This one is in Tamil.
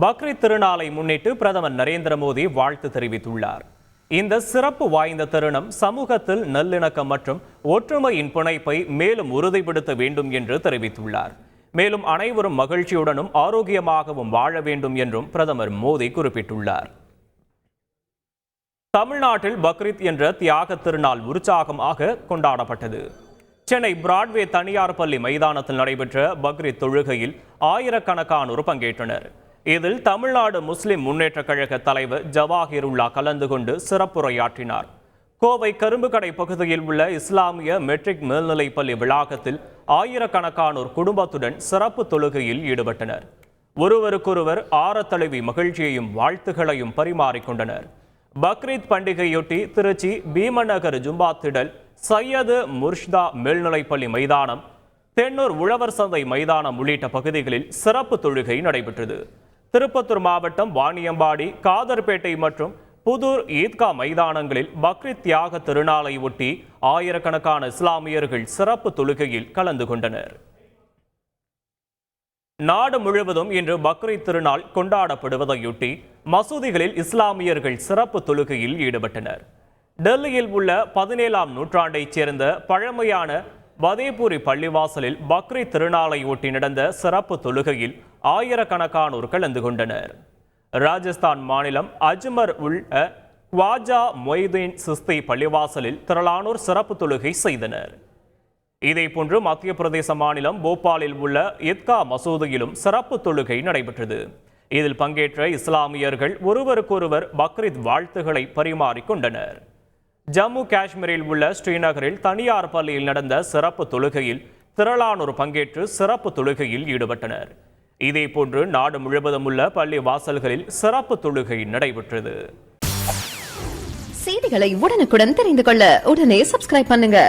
பக்ரீத் திருநாளை முன்னிட்டு பிரதமர் நரேந்திர மோடி வாழ்த்து தெரிவித்துள்ளார். இந்த சிறப்பு வாய்ந்த தருணம் சமூகத்தில் நல்லிணக்கம் மற்றும் ஒற்றுமையின் பிணைப்பை மேலும் உறுதிப்படுத்த வேண்டும் என்று தெரிவித்துள்ளார். மேலும் அனைவரும் மகிழ்ச்சியுடனும் ஆரோக்கியமாகவும் வாழ வேண்டும் என்றும் பிரதமர் மோடி குறிப்பிட்டுள்ளார். தமிழ்நாட்டில் பக்ரீத் என்ற தியாக திருநாள் உற்சாகமாக கொண்டாடப்பட்டது. சென்னை பிராட்வே தனியார் பள்ளி மைதானத்தில் நடைபெற்ற பக்ரீத் தொழுகையில் ஆயிரக்கணக்கானோர் பங்கேற்றனர். இதில் தமிழ்நாடு முஸ்லிம் முன்னேற்றக் கழக தலைவர் ஜவாஹிருல்லா கலந்து கொண்டு சிறப்புரையாற்றினார். கோவை கரும்புக்கடை பகுதியில் உள்ள இஸ்லாமிய மெட்ரிக் மேல்நிலைப் பள்ளி வளாகத்தில் ஆயிரக்கணக்கானோர் குடும்பத்துடன் சிறப்பு தொழுகையில் ஈடுபட்டனர். ஒருவருக்கொருவர் ஆரத்தழுவி மகிழ்ச்சியையும் வாழ்த்துகளையும் பரிமாறிக்கொண்டனர். பக்ரீத் பண்டிகையொட்டி திருச்சி பீமநகர் ஜும்பா திடல் சையது முர்ஷ்தா மேல்நிலைப்பள்ளி மைதானம் தென்னூர் உழவர் சந்தை மைதானம் உள்ளிட்ட பகுதிகளில் சிறப்பு தொழுகை நடைபெற்றது. திருப்பத்தூர் மாவட்டம் வாணியம்பாடி காதர்பேட்டை மற்றும் புதூர் ஈத்கா மைதானங்களில் பக்ரீத் தியாக திருநாளை ஒட்டி ஆயிரக்கணக்கான இஸ்லாமியர்கள் சிறப்பு தொழுகையில் கலந்து கொண்டனர். நாடு முழுவதும் இன்று பக்ரீத் திருநாள் கொண்டாடப்படுவதையொட்டி மசூதிகளில் இஸ்லாமியர்கள் சிறப்பு தொழுகையில் ஈடுபட்டனர். டெல்லியில் உள்ள பதினேழாம் நூற்றாண்டைச் சேர்ந்த பழமையான வதேபூரி பள்ளிவாசலில் பக்ரீத் திருநாளையொட்டி நடந்த சிறப்பு தொழுகையில் ஆயிரக்கணக்கானோர் கலந்து கொண்டனர். ராஜஸ்தான் மாநிலம் அஜ்மர் உள்ள குவாஜா மொய்தீன் சிஸ்தி பள்ளிவாசலில் திரளானோர் சிறப்பு தொழுகை செய்தனர். இதேபோன்று மத்திய பிரதேச மாநிலம் போபாலில் உள்ள இத்கா மசூதியிலும் சிறப்பு தொழுகை நடைபெற்றது. இதில் பங்கேற்ற இஸ்லாமியர்கள் ஒருவருக்கொருவர் பக்ரீத் வாழ்த்துக்களை பரிமாறிக்கொண்டனர் ஜம்மு காஷ்மீரில் உள்ள ஸ்ரீநகரில் தனியார் பள்ளியில் நடந்த சிறப்பு தொழுகையில் திரளானோர் பங்கேற்று சிறப்பு தொழுகையில் ஈடுபட்டனர். இதேபோன்று நாடு முழுவதும் உள்ள பள்ளி வாசல்களில் சிறப்பு தொழுகை நடைபெற்றது. செய்திகளை உடனுக்குடன் தெரிந்து கொள்ள உடனே சப்ஸ்கிரைப் பண்ணுங்க.